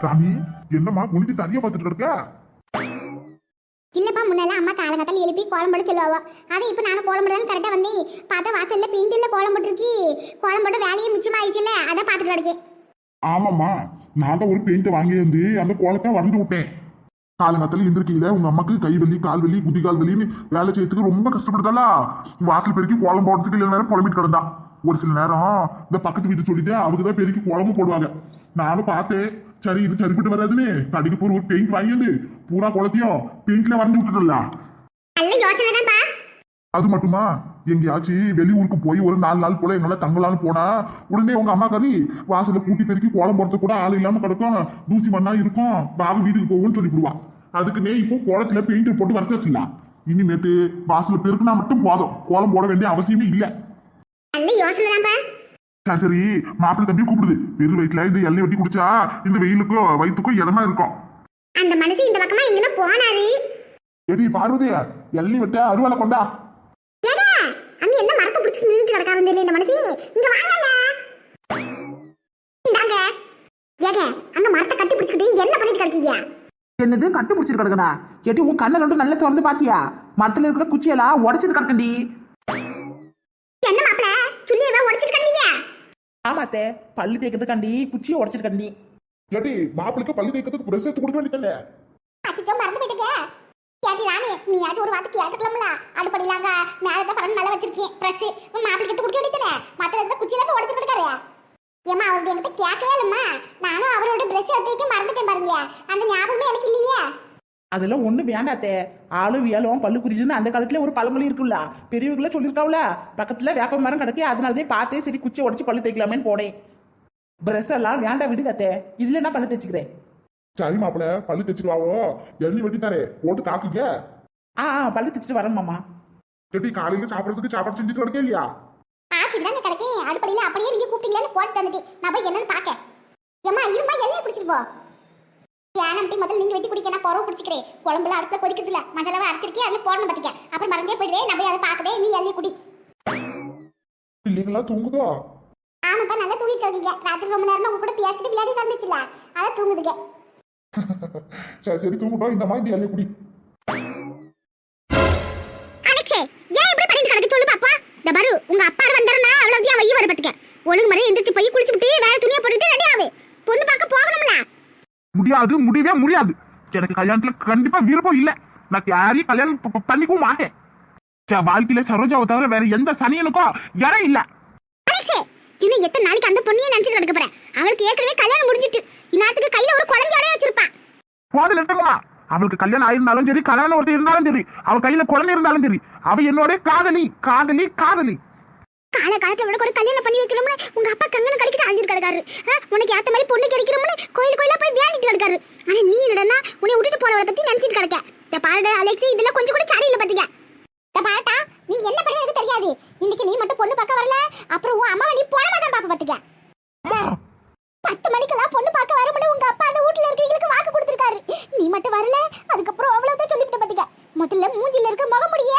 சாமி என்னம்மா குனிஞ்சு தனியா பார்த்துட்டு இருக்க? இல்லப்பா முன்னெல்லாம் அம்மா காலங்கத்தால் எழுப்பி கோலம் போட சொல்லுவாவோ. அதை இப்போ நானும் கோலம் போடலாம் கரெக்டாக வந்து பார்த்தா வாசல்ல பெயிண்டில் கோலம் போட்டிருக்கு. கோலம் போட்ட வேலையே மிச்சமாயிடுச்சுல்ல அதை பார்த்துட்டு கிடக்கேன் ஆமாம்மா நான் தான் ஒரு பெயிண்ட் வாங்கி வந்து அந்த கோலத்தை வரைஞ்சு விட்டேன். காலங்கத்துல எந்திரிக்கையில உங்க அம்மாக்கு கை வலி கால் வலி குதி கால் வலின்னு வேலை செய்யறதுக்கு ரொம்ப கஷ்டப்படுதாளா வாசல் பெருக்கி கோலம் போடுறதுக்கு இல்ல நேரம் புலம்பிட்டு கிடந்தா. ஒரு சில நேரம் இந்த பக்கத்து வீட்டு சொல்லிட்டு அவங்க தான் பெருக்கி கோலமும் போடுவாங்க. நானும் பார்த்தேன். சரி இது சரிப்பட்டு வராதுன்னு கடைக்கு போற ஒரு பெயிண்ட் வாங்கி வந்து பூரா குளத்தையும் பெயிண்ட்ல வரைஞ்சு தான்ப்பா. அது மட்டுமா? எங்கேயாச்சும் வெளியூருக்கு போய் ஒரு நாலு நாள் போல என்னால தங்கலாம்னு போனா உடனே உங்க அம்மா கறி வாசல்ல கூட்டி பெருக்கி கோலம் போறது கூட ஆள் இல்லாம கிடக்கும். தூசி மண்ணா இருக்கும். பாபு வீட்டுக்கு போகும்னு சொல்லி விடுவா. அதுக்கு நே இப்போ கோலத்துல பெயிண்ட் போட்டு வரைச்சு வச்சிடலாம். இனிமேட்டு வாசல்ல பெருக்குனா மட்டும் போதும். கோலம் போட வேண்டிய அவசியமே இல்ல. நல்ல யோசனை தான்ப்பா சரி சரி. மாப்பிள்ளை தம்பி கூப்பிடுது. வெறு வயிற்றுல இந்த எண்ணெய் வெட்டி குடிச்சா இந்த வெயிலுக்கும் வயிற்றுக்கும் இதமா இருக்கும். அந்த மனுஷன் இந்த பக்கமா எங்கன்னா போனாரு. எடி பார்வதி எண்ணெய் வெட்ட அருவாலை கொண்டா. ஏடா அங்க என்ன மரத்தை பிடிச்சிட்டு நின்றுட்டு கிடக்காரு தெரியல இந்த மனுஷன் இங்க வாங்கல இந்தாங்க. ஏங்க அங்க மரத்தை கட்டி பிடிச்சிக்கிட்டு என்ன பண்ணிட்டு கிடக்கீங்க? என்னது? கட்டு பிடிச்சிட்டு கிடக்கடா ஏட்டி உன் கண்ணை ரெண்டும் நல்லா திறந்து பாத்தியா? மரத்துல இருக்கிற குச்சியெல்லாம் உடைச்சது கிடக்கண்டி. ஆமாத்தே பல்லு தேய்க்கிறதுக்காண்டி குச்சியை உடைச்சிட்டு கண்டி எடி மாப்பிளுக்கு பள்ளி தேய்க்கிறதுக்கு பிரஸ் எடுத்து கொடுக்க வேண்டியதில்லை அச்சோ மறந்து போயிட்டீங்க கேட்டி ராணி நீயாச்சும் ஒரு வார்த்தை கேட்டுக்கலாம்ல? அடுப்படிலாங்க மேல தான் பரன் மேல வச்சிருக்கேன் பிரஸ் உன் மாப்பிளைக்கு எடுத்து குடிக்க வேண்டியதானே? மத்த இடத்துல குச்சியில போய் உடைச்சிட்டு இருக்காரு ஏமா அவருக்கு என்கிட்ட கேட்கவே இல்லம்மா. நானும் அவரோட பிரஸ் எடுத்து வைக்க மறந்துட்டேன் பாருங்க அந்த ஞாபகமே எனக்கு இல்லையே. அதெல்லாம் ஒண்ணு வேண்டாத்தே ஆளு வியலும் பல்லு குறிஞ்சுன்னு அந்த காலத்துல ஒரு பழமொழி இருக்குல்ல பெரியவங்கள சொல்லியிருக்காவுல. பக்கத்துல வேப்ப மரம் கிடக்கு அதனாலதான் பார்த்தே சரி குச்சியை உடைச்சு பல்லு தேய்க்கலாமேன்னு போனேன். பிரஸ் எல்லாம் வேண்டாம் விடுங்கத்தே இதுல என்ன பல்லு தேய்ச்சிக்கிறேன். சரி மாப்பிள பல்லு தைச்சிருவாவோ எள்ளி வெட்டி தரே போட்டு தாக்குங்க. ஆ ஆ பல்லு தேய்ச்சிட்டு வரேன் மாமா. எப்படி காலையில சாப்பிடறதுக்கு சாப்பாடு செஞ்சுட்டு கிடக்கே இல்லையா? ஆக்கிட்டு தாங்க கிடைக்கும் அடுப்படியில அப்படியே நீங்க கூப்பிட்டீங்களான்னு போட்டு வந்துட்டேன். நான் போய் என்னன்னு பார்க்க ஏமா இருமா எல்லையை பிடிச்சிட்டு போ. ஏனம்ட்டி முதல்ல நீங்க வெட்டி குடிக்க நான் பொறவு குடிச்சிக்கிறேன். குழம்புல அடுப்புல கொதிக்கிறது இல்ல மசாலாவை அரைச்சிருக்கேன் அதுல போடணும் பாத்துக்க. அப்புறம் மறந்தே போயிடுவேன் நான் போய் அதை பார்க்கதே நீ எல்லையை குடி. பிள்ளைங்களா தூங்குதோ? ஆமாப்பா நல்லா தூங்கிட்டு இருக்கீங்க. ராத்திரி ரொம்ப நேரமா உங்க கூட பேசிட்டு விளையாடி வந்துச்சுல. அதை தூங்குதுங்க. சரி சரி தூங்கட்டும் இந்த மாதிரி எல்லை குடி. அலெக்ஸே ஏன் இப்படி பண்ணிட்டு கிடக்கு சொல்லு பாப்பா இந்த பாரு உங்க அப்பா வந்தாருன்னா அவ்வளவு வைய வர பாத்துக்க. ஒழுங்கு முறை எந்திரிச்சு போய் குளிச்சு விட்டு வேற துணியை போட்டுட்டு ரெடி ஆகு பொண்ணு பார்க்க போகணும்ல முடியாது முடியவே முடியாது. எனக்கு கல்யாணத்துல கண்டிப்பா விருப்பம் இல்ல. நான் யாரையும் கல்யாணம் பண்ணிக்கவும் மாட்டேன். வாழ்க்கையில சரோஜாவை தவிர வேற எந்த சனியனுக்கும் இடம் இல்ல. இன்னும் எத்தனை நாளைக்கு அந்த பொண்ணையே நினைச்சிட்டு கிடக்க போறேன்? அவளுக்கு ஏற்கனவே கல்யாணம் முடிஞ்சிட்டு. இந்நேரத்துக்கு கையில ஒரு குழந்தையோட வச்சிருப்பா போதில் இருக்குமா அவளுக்கு கல்யாணம் ஆயிருந்தாலும் சரி கல்யாணம் ஒருத்தர் இருந்தாலும் சரி அவள் கையில குழந்தை இருந்தாலும் சரி அவ என்னோட காதலி காதலி காதலி. கால காலத்துல உனக்கு ஒரு கல்யாணம் பண்ணி வைக்கிறோம்னு உங்க அப்பா கங்கன கடிக்கிட்டு அழிஞ்சிட்டு கிடக்காரு. உனக்கு ஏத்த மாதிரி பொண்ணு கிடைக்கிறோம்னு கோயில் கோயிலா போய் வேண்டிட்டு கிடக்காரு. ஆனா நீ என்னடா உன்னை விட்டுட்டு போனவளை பத்தி நினைச்சிட்டு கிடக்க. இந்த பாருடா அலெக்ஸ் இதெல்லாம் கொஞ்சம் கூட சரியில்லை பாத்தீங்க இந்த பாருடா நீ என்ன பண்ண எனக்கு தெரியாது. இன்னைக்கு நீ மட்டும் பொண்ணு பார்க்க வரல அப்புறம் உன் அம்மாவை நீ போனமா தான் பாப்ப பாத்துக்க. அம்மா! பத்து மணிக்கெல்லாம் பொண்ணு பார்க்க வரமுடியும் உங்க அப்பா அந்த வீட்டுல இருக்கிறவங்களுக்கு வாக்கு கொடுத்துருக்காரு. நீ மட்டும் வரல அதுக்கப்புறம் அவ்வளவுதான் சொல்லிவிட்டு பாத்துக்க. முதல்ல மூஞ்சில இருக்கிற முகமுடிய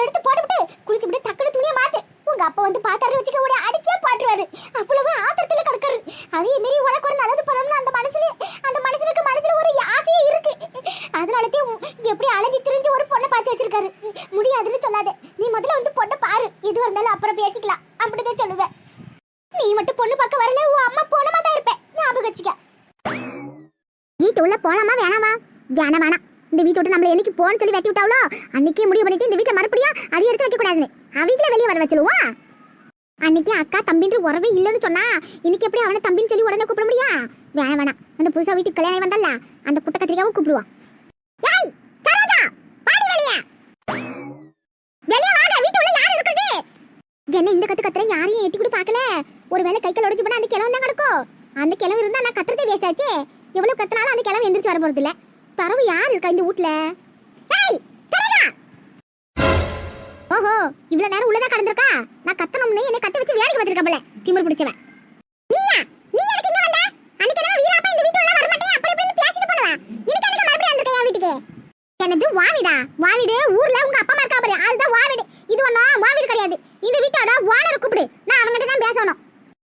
எடுத்து போட்டுவிட்டு குளிச்சுவிட்டு டக்குனு துணியை மாத்து. உங்க அப்பா வந்து பார்த்தாரு வச்சுக்க உடைய அடிச்சே பாட்டுருவாரு அவ்வளவு ஆத்திரத்துல கிடக்காரு. அதே மாரி உனக்கு ஒரு நல்லது பண்ணணும்னு அந்த மனசுல அந்த மனுஷனுக்கு மனசுல ஒரு ஆசையே இருக்கு. அதனாலதே எப்படி அலைஞ்சு திரிஞ்சு ஒரு பொண்ணை பார்த்து வச்சிருக்காரு. முடியாதுன்னு சொல்லாத. நீ முதல்ல வந்து பொண்ணை பாரு. எது இருந்தாலும் அப்புறம் பேசிக்கலாம். அப்படிதான் சொல்லுவேன். நீ மட்டும் பொண்ணு பார்க்க வரல உன் அம்மா போனமா தான் இருப்பேன். ஞாபகம் வச்சுக்க. வீட்டு உள்ள போலாமா வேணாமா? வேணாம் வேணாம். இந்த வீட்டை விட்டு நம்மள என்னைக்கு போன்னு சொல்லி வெட்டி விட்டாவளோ? அன்னைக்கே முடிவு பண்ணிட்டு இந்த வீட்டை மறுபடியும் அதை எடுத்து வைக்க கூடாதுன்னு அவங்கள வெளியே வர வச்சிருவோம் அன்னைக்கு அக்கா தம்பின்ற உறவே இல்லைன்னு சொன்னா இன்னைக்கு எப்படி அவனை தம்பின்னு சொல்லி உடனே கூப்பிட முடியா? வேணாம் வேணாம். அந்த புதுசா வீட்டுக்கு கல்யாணம் வந்தல்ல அந்த குட்டை கத்திரிக்காவும் கூப்பிடுவான் ஏய் சரோஜா பாடி வெளியே. வெளியே வாங்க வீட்டு யார் இருக்குது என்ன இந்த கத்து கத்துற யாரையும் எட்டி கூட பார்க்கல? ஒருவேளை கை கால் உடைச்சு போனா அந்த கிழவன் தான் கிடக்கும். அந்த கிழவன் இருந்தா நான் கத்துறதே வேஸ்ட் ஆச்சு. எவ்வளவு கத்துனாலும் அந்த கிழவன் எந்திரிச்சு வர போறது இல்ல பறவை யார் இருக்கா இந்த வீட்ல? ஏய் ஓஹோ இவ்வளவு நேரம் உள்ளதா கடந்திருக்கா? நான் கத்தணும்னு என்னை கத்த வச்சு வேலைக்கு வந்திருக்க போல திமிர் பிடிச்சவன். நீயா? நீ எனக்கு இங்க வந்த? அன்னைக்கு என்ன வீராப்பா இந்த வீட்டு உள்ள வர மாட்டேன் அப்படி இப்படி பேசிட்டு போனவா? இன்னைக்கு எனக்கு மறுபடியும் வந்திருக்க என் வீட்டுக்கு? எனது வாவிடா? வாவிடு ஊர்ல உங்க அப்பா அம்மா இருக்கா பாரு அதுதான் வாவிடு. இது ஒண்ணும் வாவிடு கிடையாது. இந்த வீட்டோட ஓனர் கூப்பிடு நான் அவங்ககிட்ட தான் பேசணும்.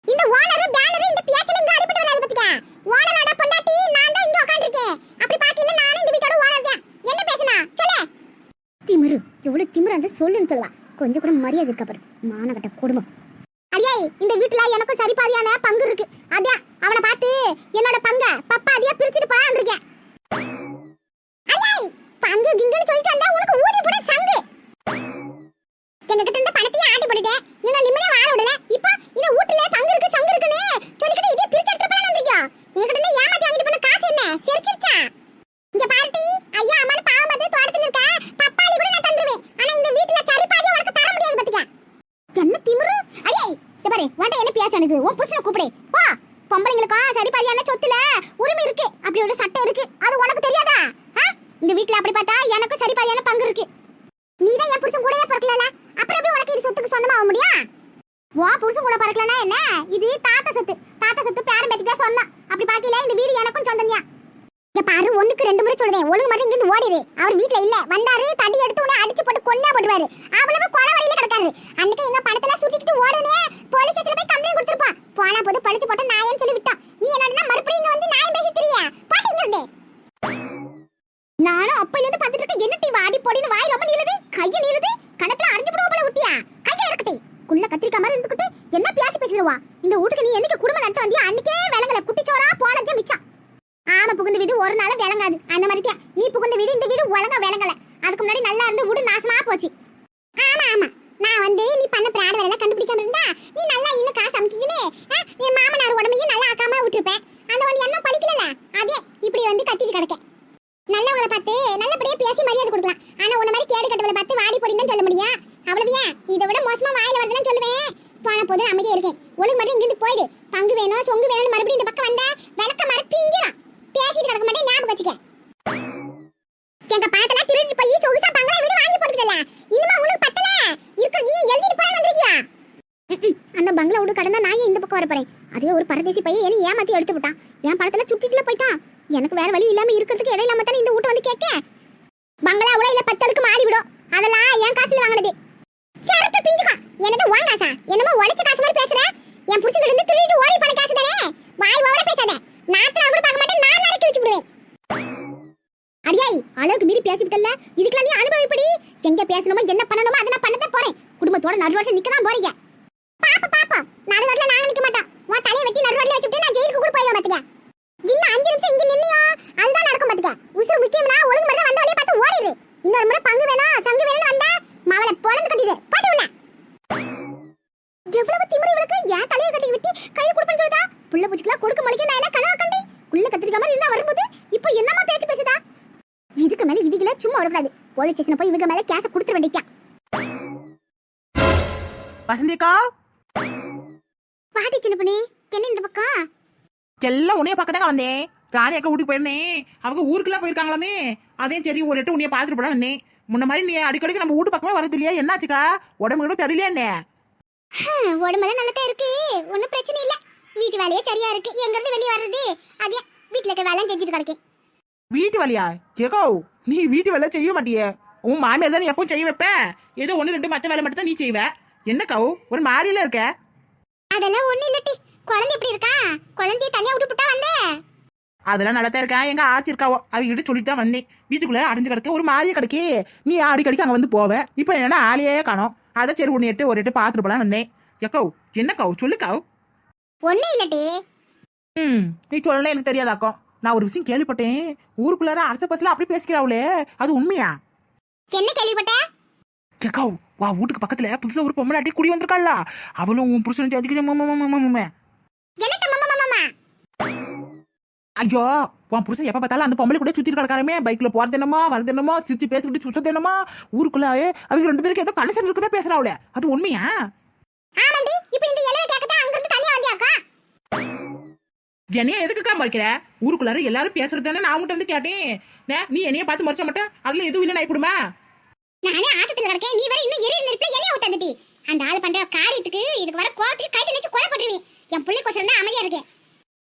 இந்த ஓனர் பேனர் இந்த பேச்சல இங்க அடிபட்டு வராது வந்து சொல்லுன்னு சொல்லுவா. கொஞ்சம் கூட மரியாதை இருக்கப்படும் மானகட்ட குடும்பம். அடியே இந்த வீட்டுல எனக்கும் சரி பாதியான பங்கு இருக்கு. அதான் அவனை பார்த்து என்னோட பங்க பப்பாதியா பிரிச்சுட்டு போயாந்திருக்கேன் அடியே பங்கு கிங்குன்னு சொல்லிட்டு வந்தா உனக்கு ஊதி போட சங்கு. எங்க கிட்ட இருந்த பணத்தையும் ஆட்டி போட்டுட்டேன் நீங்க நிம்மதியா வாழ விடல இப்போ இந்த வீட்டுல பங்கு இருக்கு சங்கு இருக்குன்னு சொல்லிக்கிட்டு இதே பிரிச்சு எடுத்து போலாம் வந்திருக்கோ எங்க கிட்ட இருந்து ஏமாத்தி வாங்கிட்டு போன காசு என்ன செரிச்சிருச்சா இங்க பாருட்டி ஐயா அம்மானு பாவம் பார்த்து தோட்டத்துல இருக்க பப்பாளி கூட நான் தந்துருவேன் ஆனா இந்த வீட்டுல சரி பாதி உனக்கு தர முடியாது பாத்துக்க என்ன திமிரு அடே இத பாரு உன்ட்ட என்ன பேச எனக்கு உன் புருஷனை கூப்பிடு வா பொம்பளைங்களுக்கும் சரி பாதியான சொத்துல உரிமை இருக்கு அப்படி ஒரு சட்டம் இருக்கு அது உனக்கு தெரியாதா ஆ? இந்த வீட்டுல அப்படி பார்த்தா எனக்கும் சரி பாதியான பங்கு இருக்கு. நீதான் என் புருஷன் கூடவே பிறக்கல அப்புறம் எப்படி உனக்கு இது சொத்துக்கு சொந்தமாக முடியும்? உன் புருஷன் கூட பிறக்கலனா என்ன? இது தாத்தா சொத்து. தாத்தா சொத்து பேரன் பேத்திக்கா சொன்னான் அப்படி பாக்கல இந்த வீடு எனக்கும் சொந்தம்யா? இங்க பாரு ஒண்ணுக்கு ரெண்டு முறை சொல்றேன் ஒழுங்கு மாதிரி இங்கிருந்து ஓடிடு அவர் வீட்ல இல்ல. வந்தாரு தடி எடுத்து உடனே அடிச்சு போட்டு கொன்னா போட்டுவாரு அவ்வளவு கொலை வழியில கிடக்காரு. அன்னைக்கு எங்க பணத்தெல்லாம் சுட்டிக்கிட்டு ஓடுனே போலீஸ் ஸ்டேஷன்ல போய் கம்ப்ளைண்ட் கொடுத்துருப்பான். போனா போது பழிச்சு போட்டு நாயன்னு சொல்லி விட்டான் நீ என்னடா மறுபடியும் இங்க வந்து நாயம் பேசி தெரிய பாட்டிங்கிறது நானும் அப்பையில இருந்து பார்த்துட்டு இருக்கேன் என்ன டீ வாடி பொடின்னு வாய் ரொம்ப நீளுது கைய நீளுது கணத்துல அரைஞ்சு போடுவ போல விட்டியா கையில இருக்கட்டே குள்ள கத்திரிக்கா மாதிரி இருந்துகிட்டு என்ன பேச்சு பேசிடுவா இந்த வீட்டுக்கு நீ என்னைக்கு குடும்பம் நடத்த வந்தியா அன்னைக்கே விளங்கல குட்டிச்சோரா போனதே மிச்சம் ஆமா புகுந்த வீடு ஒரு நாளும் விளங்காது அந்த மாதிரி தான் நீ புகுந்த வீடு இந்த வீடு ஒழுங்கா விளங்கல அதுக்கு முன்னாடி நல்லா இருந்து விடு நாசமா போச்சு. ஆமா ஆமா. நான் வந்து நீ பண்ண பிராட வேலை கண்டுபிடிக்காம இருந்தா நீ நல்லா இன்னும் காசு அமைக்கிக்கினே என் மாமனார் உடம்பையும் நல்லா ஆக்காம விட்டுருப்பேன் அந்த ஒன்று என்ன பழிக்கல அதே இப்படி வந்து கத்திட்டு கிடக்க. நல்லவங்களை பார்த்து நல்லபடியா பேசி மரியாதை கொடுக்கலாம். ஆனா உன்ன மாதிரி கேடு கட்டவளை பார்த்து வாடி பொடின்னு சொல்ல முடியும். அவ்வளவுயா? இதை விட மோசமா வாயில வரதெல்லாம் சொல்லுவேன். போன போது அமைதியா இருக்கேன். ஒழுங்கு மட்டும் இங்கிருந்து போயிடு. பங்கு வேணும் சொங்கு வேணும்னு மறுபடியும் இந்த பக்கம் வந்தா விளக்க மர பிஞ்சிடும் பேசிட்டு கிடக்க மாட்டேன் ஞாபகம் வச்சுக்க. எங்க பணத்தெல்லாம் திருடி போய் சொகுசா பங்களா வீடு வாங்கி போட்டுட்டல. இன்னுமா உங்களுக்கு பத்தல? நீ எழுதிட்டு போய் வந்திருக்கியா? அந்த பங்களா விடு கடந்தா நான் இந்த பக்கம் வர போறேன் அதுவே ஒரு பரதேசி பையன் என்ன ஏமாத்தி எடுத்து விட்டான். என் பணத்துல சுட்டிட்டுல போயிட்டான். எனக்கு வேற வழி இல்லாம இருக்கிறதுக்கு இடையில இல்லாம தானே இந்த வீட்டை வந்து கேட்க? பங்களா விட இல்ல பத்து அடுக்கு மாறி விடும் அதெல்லாம் என் காசுல வாங்கினது செருப்பு பிஞ்சுக்கா எனது ஓன் காசா என்னமோ உழைச்ச காசு மாதிரி பேசுற என் புருஷன் இருந்து திருடிட்டு ஓடி போன காசு தானே வாய் ஓவர பேசாத நாத்துல கூட பார்க்க மாட்டேன் நான் நறுக்கி வச்சு விடுவேன் அடியாய் அளவுக்கு மீறி பேசிவிட்டல இதுக்கெல்லாம் நீ அனுபவிப்படி எங்க பேசணுமோ என்ன பண்ணணுமோ அதை நான் பண்ணதான் போறேன் நடு ரோட்ல நிக்க தான் போறீங்க. பாப்பா பாப்பா நடுரோட்ல நாங்க நிக்க மாட்டோம். உன் தலைய வெட்டி நடு ரோட்ல வச்சுட்டு நான் ஜெயிலுக்கு கூட போயிடுவேன் பாத்துக்க. இன்னும் அஞ்சு நிமிஷம் இங்க நின்னியோ அதுதான் நடக்கும் பாத்துக்க. உசுறு முக்கியம்னா ஒழுங்கு மட்டும் வந்த வழியை பார்த்து ஓடிடு. இன்னொரு முறை பங்கு வேணும் சங்கு வேணும்னு வந்தா மாவளை பொழந்து கட்டிடு. பாட்டு உள்ள. எவ்வளவு திமிரு இவளுக்கு? ஏன் தலைய கட்டி விட்டு கையில கொடுப்பேன்னு சொல்லுதா? புள்ள பூச்சிக்கெல்லாம் கொடுக்க முடிக்க நான் என்ன கனவா கண்டேன் உள்ள கத்திரிக்க மாதிரி இருந்தா வரும்போது இப்போ என்னமா பேச்சு பேசுதா? இதுக்கு மேல இவங்கள சும்மா வரக்கூடாது போலீஸ் ஸ்டேஷன் போய் இவங்க மேல கேஸ வசந்திக்கா? பாட்டி சின்ன பண்ணி என்ன இந்த பக்கம்? எல்லாம் உன்னைய பக்கம் தான் வந்தேன். ராணி அக்கா வீட்டுக்கு போயிருந்தேன். அவங்க ஊருக்குலாம் போயிருக்காங்களாமே. அதே சரி ஒரு எட்டு உன்னைய பார்த்துட்டு போட வந்தேன். முன்ன மாதிரி நீ அடிக்கடிக்கு நம்ம வீட்டு பக்கமே வரது இல்லையா. என்னாச்சுக்கா? உடம்பு கூட தெரியலையா என்ன? உடம்பெல்லாம் நல்லதா இருக்கு. ஒன்றும் பிரச்சனை இல்ல. வீட்டு வேலையே சரியா இருக்கு. எங்க இருந்து வெளியே வர்றது? அதே வீட்டுல இருக்க வேலை செஞ்சுட்டு கிடக்கேன். வீட்டு வேலையா? கேக்கோ நீ வீட்டு வேலை செய்ய மாட்டியே. உன் மாமியார் தான் எப்பவும் செய்ய வைப்ப? ஏதோ ஒன்று ரெண்டு மற்ற வேலை மட்டும் தான் நீ செய்வ என்னக்கா ஒரு மாதிரியில இருக்க? அதெல்லாம் ஒண்ணு இல்லட்டி. குழந்தை எப்படி இருக்கா? குழந்தைய தனியா விட்டு விட்டா வந்த? அதெல்லாம் நல்லா தான் இருக்கா? எங்க ஆச்சி இருக்காவோ? அவகிட்ட சொல்லிட்டு தான் வந்தேன். வீட்டுக்குள்ள அடைஞ்சு கிடக்க. ஒரு மாதிரியே கிடக்கே. நீ அடிக்கடிக்கு அங்க வந்து போவ. இப்போ என்னன்னா ஆளையே காணோம். அதை சரி ஒன்று எட்டு ஒரு எட்டு பார்த்துட்டு போலாம் வந்தேன். எக்கோ என்னக்கா சொல்லுக்கா ஒண்ணு இல்லட்டி. ம் நீ சொல்லல எனக்கு தெரியாதாக்கோ? நான் ஒரு விஷயம் கேள்விப்பட்டேன். ஊருக்குள்ளார அரச பஸ்ல அப்படி பேசிக்கிறாவுளே அது உண்மையா? என்ன கேள்விப்பட்ட? கேக்கோ வா வீட்டுக்கு பக்கத்துல புதுசா ஒரு பொம்மலாட்டி குடி வந்திருக்காள்ல. அவளும் உன் புருஷன் மாமா ஐயோ உன் புருஷன் எப்ப பார்த்தாலும் அந்த பொம்பளை கூட சுத்தி கிடக்காரமே. பைக்ல போறது என்னமோ வரது என்னமோ சிரிச்சு பேசிக்கிட்டு சுத்தது என்னமோ. ஊருக்குள்ள அவங்க ரெண்டு பேருக்கு ஏதோ கனெக்ஷன் இருக்குதா பேசுறாவுல அது உண்மையா? ஆமாண்டி இப்போ இந்த இளவை கேட்கத்தான் அங்க இருந்து தனியா வந்தியாக்கா என்னைய எதுக்குக்கா மறைக்கிற? ஊருக்குள்ளார எல்லாரும் பேசுறது தானே நான் மட்டும் வந்து கேட்டேன். நே, என்னைய பார்த்து மறைச்ச மாட்டேன் அதுல எதுவும் இல்லை நான் நானே ஆத்தத்துல கிடக்கேன். நீ வர இன்னும் எரி நெருப்புல எண்ணெய் ஊத்தாதடி அந்த ஆள் பண்ற காரியத்துக்கு இதுக்கு வர கோவத்துக்கு கை நினைச்சு கொலை போட்டுருவேன் என் பிள்ளை கொசரம் தான் அமைதியா இருக்கேன்.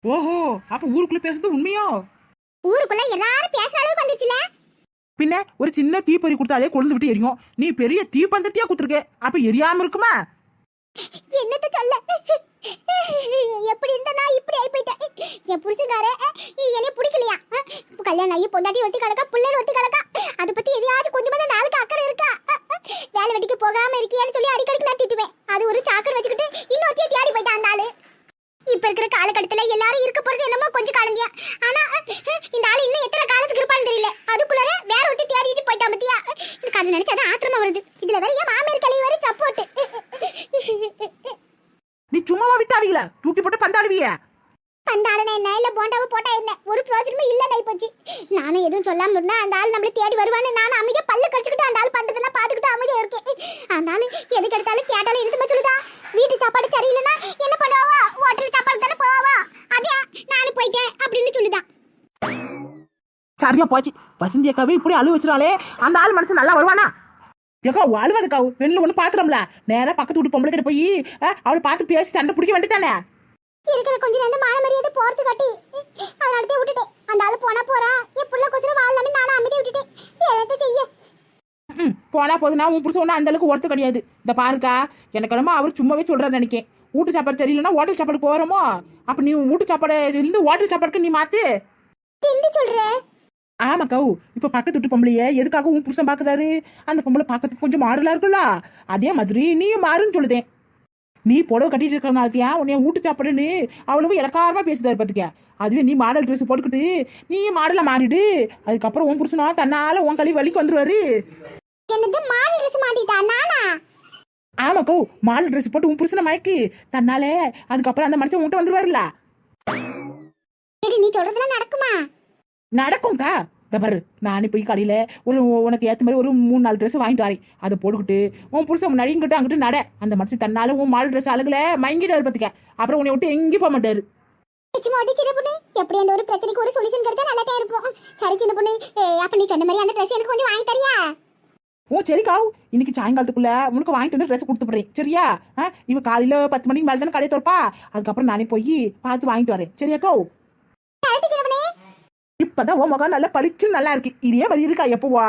ஓஹோ அப்ப ஊருக்குள்ள பேசுறது உண்மையோ? ஊருக்குள்ள எல்லாரும் பேசுற அளவுக்கு வந்துச்சுல? பின்ன ஒரு சின்ன தீப்பொறி கொடுத்தாலே கொழுந்து விட்டு எரியும். நீ பெரிய தீப்பந்தத்தியா குத்துருக்க. அப்ப எரியாம இருக்குமா? என்னத்த சொல்ல? எப்படி இருந்த நான் இப்படி ஆயி போயிட்டேன். என் புருஷன்கார என்னைய பிடிக்கலையா? கல்யாணம் ஆகி பொண்டாட்டி ஒட்டி கிடக்கா பிள்ளைகள் ஒட்டி கிடக்கா. அதை பத்தி எதையாச்சும் கொஞ்சமா நாளுக்கு அக்கறை இருக்கா வேலை வெட்டி இருக்கிற காலகட்டத்துல எல்லாரும் இருக்க போறது என்னமோ கொஞ்சம் காலந்தியா ஆனா இந்த ஆளு இன்னும் எத்தனை காலத்துக்கு இருப்பான்னு தெரியல அதுக்குள்ளார வேற ஒருத்தி தேடிட்டு போயிட்டா பத்தியா எனக்கு அது நினைச்சாதான் ஆத்திரமா வருது இதுல வேற என் மாமியார் கழிவு வரை சப்போர்ட் நீ சும்மாவா விட்டாவீங்கள தூக்கி போட்டு பந்தாடுவிய? பந்தாடன என்ன? இல்ல போண்டாவை போட்டா என்ன? ஒரு பிரோஜனமும் இல்ல நை போச்சு நானும் எதுவும் சொல்லாம இருந்தா அந்த ஆள் நம்மள தேடி வருவான்னு நானும் அமைதியா பல்லு கடிச்சுக்கிட்டு அந்த ஆள் பண்றதெல்லாம் பாத்துக்கிட்டு அமைதியா இருக்கேன். அந்த ஆளு எதுக்கு எடுத்தாலும் கேட்டாலும் எடுத்துமே சொல்லுதா? வீட்டு சாப்பாடு சரியில்லைன்னா என்ன பண்ணுவாவா? ஹோட்டல் சாப்பாடு தானே போவாவா? அதே நானும் போயிட்டேன் அப்படின்னு சொல்லுதான் சரியா போச்சு. வசந்தி அக்காவே இப்படி அழு வச்சிடாலே அந்த ஆள் மனசு நல்லா வருவானா? ஏக்கா அழுவாதுக்கா. ரெண்டுல ஒண்ணு பாத்துறோம்ல நேரா பக்கத்து வீட்டு பொம்பளை கிட்ட போய் அவளை பார்த்து பேசி சண்டை பிடிக்க வேண்டியதானே இருக்கிற கொஞ்ச நேரம் மான மரியாதை போறது காட்டி அதனாலதே விட்டுட்டேன். அந்த ஆளு போனா போறான் என் புள்ள கொசுர வாழலாமே நானும் அமைதியா விட்டுட்டேன். வேறத்தை செய்ய? போனா போதுனா உன் புருஷன் ஒன்றும் அந்த அளவுக்கு ஒருத்து கிடையாது. இந்த பாருக்கா எனக்கு என்னமோ அவர் சும்மாவே சொல்றாரு நினைக்கேன். வீட்டு சாப்பாடு சரியில்லைன்னா ஹோட்டல் சாப்பாடு போறோமோ? அப்ப நீ வீட்டு சாப்பாடு இருந்து ஹோட்டல் சாப்பாடுக்கு நீ மாத்து. என்ன சொல்ற? ஆமா கவு இப்ப பக்கத்து வீட்டு பொம்பளைய எதுக்காக உன் புருஷன் பாக்குறாரு? அந்த பொம்பளை பார்க்கறதுக்கு கொஞ்சம் மாடலா இருக்குல்ல? அதே மாதிரி நீயும் மாறுன்னு சொல்லுதேன். நீ புடவை கட்டிட்டு இருக்கிறனாலத்தியா உன்னைய வீட்டு சாப்பாடுன்னு அவ்வளவு இலக்காரமா பேசுதாரு பாத்துக்க. அதுவே நீ மாடல் ட்ரெஸ் போட்டுக்கிட்டு நீ மாடலா மாறிடு. அதுக்கப்புறம் உன் புருஷனா தன்னால உன் கழுவி வலிக்கு வந்துருவாரு. என்னது மாடல் ட்ரெஸ் மாட்டிட்டா? நானா? மாடல் ட்ரெஸ் போட்டு உன் புருஷனை மயக்கு. தன்னாலே அதுக்கப்புறம் அந்த மனுஷன் உன்கிட்ட வந்துருவாருல நீ சொல்றதெல்லாம் நடக்குமா? நடக்கும்க்கா. பாரு நானே போய் கடையில ஒரு உனக்கு ஏத்த மாதிரி ஒரு மூணு நாலு ட்ரெஸ் வாங்கிட்டு வரேன். அதை போட்டுக்கிட்டு உன் புருஷன் முன்னாடி இங்கிட்ட அங்கிட்டு நட. அந்த மனுஷன் தன்னால உன் மாடல் ட்ரெஸ் அழகுல மயங்கிட்டாரு பாத்துக்க. அப்புறம் உன்னை விட்டு எங்கேயும் போக மாட்டாரு. எப்படி அந்த ஒரு பிரச்சனைக்கு ஒரு சொல்யூஷன் கிடைச்சா நல்லா தான் இருக்கும். சரி சின்ன பொண்ணு அப்ப நீ சொன்ன மாதிரி அந்த ட்ரெஸ் எனக்கு கொஞ்சம் வாங்கி தரியா? ஓ சரிக்காவு இன்னைக்கு சாயங்காலத்துக்குள்ள உனக்கு வாங்கிட்டு வந்து ட்ரெஸ் கொடுத்து போறேன் சரியா? இவ காலையில பத்து மணிக்கு மேல தானே கடையை திறப்பா? அதுக்கப்புறம் நானே போய் பார்த்து வாங்கிட்டு வரேன். சரியாக்கோ? இப்பதான் உன் முகம் நல்லா பளிச்சு நல்லா இருக்கு. இதே மாதிரி இருக்கா எப்போவா?